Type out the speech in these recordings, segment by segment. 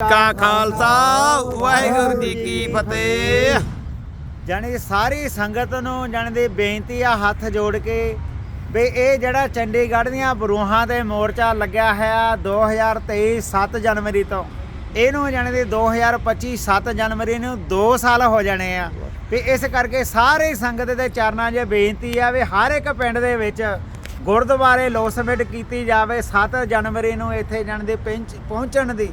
ਕਾ ਖਾਲਸਾ, ਵਾਹਿਗੁਰੂ ਜੀ ਕੀ ਫਤਿਹ। ਜਾਣੀ ਸਾਰੀ ਸੰਗਤ ਨੂੰ, ਜਾਣੀ ਦੀ ਬੇਨਤੀ ਆ ਹੱਥ ਜੋੜ ਕੇ ਵੀ ਇਹ ਜਿਹੜਾ ਚੰਡੀਗੜ੍ਹ ਦੀਆਂ ਬਰੂਹਾਂ ਤੇ ਮੋਰਚਾ ਲੱਗਿਆ ਹੈ 2023 7 ਜਨਵਰੀ ਤੋਂ, ਇਹਨੂੰ ਜਾਣੀ ਦੀ 2025 7 ਜਨਵਰੀ ਨੂੰ 2 ਸਾਲ ਹੋ ਜਾਣੇ ਆ। ਵੀ ਇਸ ਕਰਕੇ ਸਾਰੇ ਸੰਗਤ ਦੇ ਚਰਨਾਂ 'ਚ ਬੇਨਤੀ ਆ ਵੀ ਹਰ ਇੱਕ ਪਿੰਡ ਦੇ ਵਿੱਚ ਗੁਰਦੁਆਰੇ ਲੋਸਮਿਟ ਕੀਤੀ ਜਾਵੇ। 7 ਜਨਵਰੀ ਨੂੰ ਇੱਥੇ ਜਾਣ ਦੇ ਪਹੁੰਚ- ਪਹੁੰਚਣ ਦੀ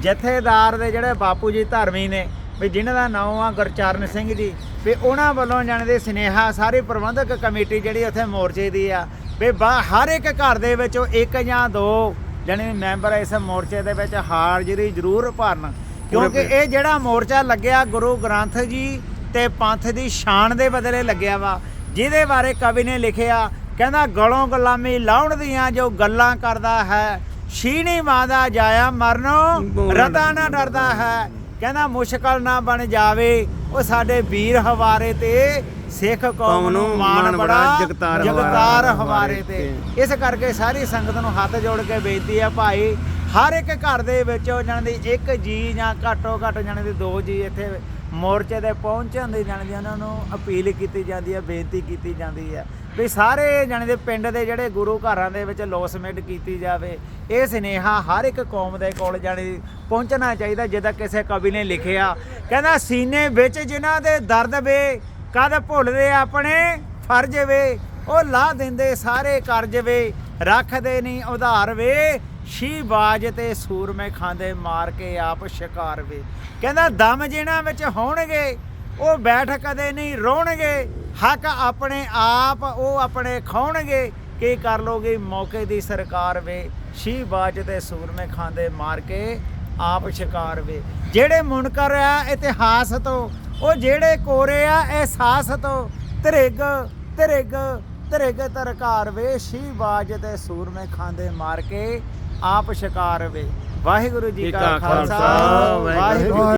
ਜਥੇਦਾਰ ਦੇ ਜਿਹੜੇ ਬਾਪੂ ਜੀ ਧਰਮੀ ਨੇ ਵੀ ਜਿਨ੍ਹਾਂ ਦਾ ਨਾਮ ਆ ਗੁਰਚਰਨ ਸਿੰਘ ਜੀ ਵੀ ਉਹਨਾਂ ਵੱਲੋਂ ਜਾਣ ਦੇ ਸਨੇਹਾ ਸਾਰੀ ਪ੍ਰਬੰਧਕ ਕਮੇਟੀ ਜਿਹੜੀ ਉੱਥੇ ਮੋਰਚੇ ਦੀ ਆ ਵੀ ਹਰ ਇੱਕ ਘਰ ਦੇ ਵਿੱਚੋਂ ਇੱਕ ਜਾਂ ਦੋ ਜਾਣੀ ਮੈਂਬਰ ਇਸ ਮੋਰਚੇ ਦੇ ਵਿੱਚ ਹਾਜ਼ਰੀ ਜ਼ਰੂਰ ਭਰਨ। ਕਿਉਂਕਿ ਇਹ ਜਿਹੜਾ ਮੋਰਚਾ ਲੱਗਿਆ ਗੁਰੂ ਗ੍ਰੰਥ ਜੀ ਤੇ ਪੰਥ ਦੀ ਸ਼ਾਨ ਦੇ ਬਦਲੇ ਲੱਗਿਆ ਵਾ ਜਿਹਦੇ ਬਾਰੇ ਕਵੀ ਨੇ ਲਿਖਿਆ ਕਹਿੰਦਾ ਗਲੋਂ ਗੁਲਾਮੀ ਲਾਉਣ ਦੀਆਂ ਜੋ ਗੱਲਾਂ ਕਰਦਾ ਹੈ ਸ਼ੀਣੀ ਮਾਂ ਦਾ ਜਾਇਆ ਮਰਨੋਂ ਰਤਾ ਨਾ ਡਰਦਾ ਹੈ। ਕਹਿੰਦਾ ਮੁਸ਼ਕਲ ਨਾ ਬਣ ਜਾਵੇ ਉਹ ਸਾਡੇ ਵੀਰ ਹਵਾਰੇ ਤੇ ਸਿੱਖ ਕੌਮ ਨੂੰ ਮਾਣ ਬੜਾ ਜਗਤਾਰ ਹਵਾਰੇ ਤੇ। ਇਸ ਕਰਕੇ ਸਾਰੀ ਸੰਗਤ ਨੂੰ ਹੱਥ ਜੋੜ ਕੇ ਬੇਨਤੀ ਆ ਭਾਈ ਹਰ ਇੱਕ ਘਰ ਦੇ ਵਿੱਚ ਜਾਣ ਦੀ ਇੱਕ ਜੀ ਜਾਂ ਘੱਟੋ ਘੱਟ ਜਾਣ ਦੀ ਦੋ ਜੀ ਇੱਥੇ ਮੋਰਚੇ ਤੇ ਪਹੁੰਚਣ ਦੀ ਜਾਣ ਦੀ ਉਹਨਾਂ ਨੂੰ ਅਪੀਲ ਕੀਤੀ ਜਾਂਦੀ ਹੈ ਬੇਨਤੀ ਕੀਤੀ ਜਾਂਦੀ ਹੈ ਵੀ ਸਾਰੇ ਜਾਣੇ ਦੇ ਪਿੰਡ ਦੇ ਜਿਹੜੇ ਗੁਰੂ ਘਰਾਂ ਦੇ ਵਿੱਚ ਲੋਸਮਿਟ ਕੀਤੀ ਜਾਵੇ, ਇਹ ਸਨੇਹਾ ਹਰ ਇੱਕ ਕੌਮ ਦੇ ਕੋਲ ਜਾਣੀ ਪਹੁੰਚਣਾ ਚਾਹੀਦਾ ਜਿੱਦਾਂ ਕਿਸੇ ਕਵੀ ਨੇ ਲਿਖਿਆ। ਕਹਿੰਦਾ, ਸੀਨੇ ਵਿੱਚ ਜਿਨ੍ਹਾਂ ਦੇ ਦਰਦ ਵੇ, ਕਦ ਭੁੱਲਦੇ ਆਪਣੇ ਫਰਜ਼ ਵੇ। ਉਹ ਲਾ ਦਿੰਦੇ ਸਾਰੇ ਕਰਜ਼ ਵੇ, ਰੱਖਦੇ ਨਹੀਂ ਉਧਾਰ ਵੇ। ਸ਼ੀ ਬਾਜ ਤੇ ਸੂਰਮੇ ਖਾਂਦੇ ਮਾਰ ਕੇ ਆਪ ਸ਼ਿਕਾਰ ਵੇ। ਕਹਿੰਦਾ, ਦਮ ਜਿਨ੍ਹਾਂ ਵਿੱਚ ਹੋਣਗੇ, ਉਹ ਬੈਠ ਕਦੇ ਨਹੀਂ ਰੋਣਗੇ। ਹੱਕ ਆਪਣੇ ਆਪ ਉਹ ਆਪਣੇ ਖਾਉਣਗੇ। ਕੀ ਕਰ ਲੋਗੇ? ਮੌਕੇ ਦੀ ਸਰਕਾਰ ਵੇ ਸ਼ੀ ਬਾਜ ਤੇ ਸੂਰਮੇ ਖਾਂਦੇ ਮਾਰ ਕੇ ਆਪ ਸ਼ਿਕਾਰ ਵੇ। ਜਿਹੜੇ ਮੁਨਕਰ ਆ ਇਤਿਹਾਸ ਤੋਂ ਉਹ ਜਿਹੜੇ ਕੋਰੇ ਆ ਅਹਿਸਾਸ ਤੋਂ ਤ੍ਰਿਗ ਤ੍ਰਿਗ ਤ੍ਰਿਗ ਤਰਕਾਰ ਵੇ ਸ਼ੀ ਬਾਜ ਤੇ ਸੂਰਮੇ ਖਾਂਦੇ ਮਾਰ ਕੇ ਆਪ ਸ਼ਿਕਾਰ ਵੇ। ਵਾਹਿਗੁਰੂ ਜੀ ਕਾ ਖਾਲਸਾ ਵਾਹਿਗੁਰੂ